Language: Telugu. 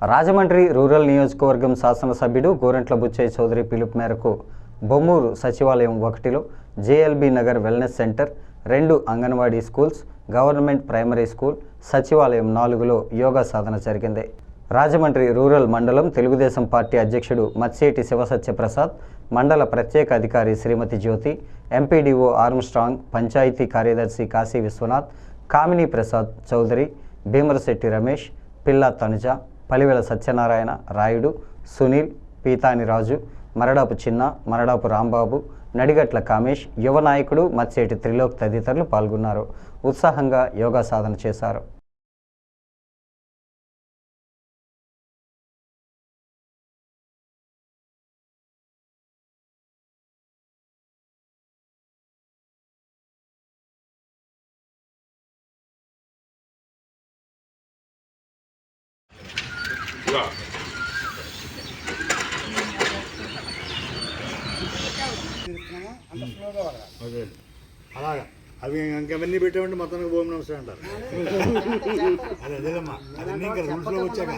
రాజమండ్రి రూరల్ నియోజకవర్గం శాసనసభ్యుడు గోరెంట్ల బుచ్చయ్య చౌదరి పిలుపు మేరకు బొమ్మూరు సచివాలయం ఒకటిలో జేఎల్బీ నగర్ వెల్నెస్ సెంటర్ రెండు anganwadi schools government primary school సచివాలయం నాలుగులో యోగా సాధన జరిగింది. రాజమండ్రి రూరల్ మండలం తెలుగుదేశం పార్టీ అధ్యక్షుడు మత్సేటి శివసత్యప్రసాద్ మండల ప్రత్యేక అధికారి శ్రీమతి జ్యోతి ఎంపీడీఓ ఆర్మ్స్ట్రాంగ్ పంచాయతీ కార్యదర్శి కాశీ విశ్వనాథ్ కామినీ ప్రసాద్ చౌదరి భీమరశెట్టి రమేష్ పిల్లా తనుజ పలివెల సత్యనారాయణ రాయుడు సునీల్ పీతాని రాజు మరడాపు చిన్న మరడాపు రాంబాబు నడిగట్ల కామేష్ యువ నాయకుడు మత్సేటి త్రిలోక్ తదితరులు పాల్గొన్నారు. ఉత్సాహంగా యోగా సాధన చేశారు. అదే. అలాగా. అవి ఇంకవన్నీ పెట్టామంటే మొత్తానికి భూమి నమస్తే అంటారు. అదే అదేలమ్మా. అవన్నీ ఇంకా రూల్స్లో వచ్చాక.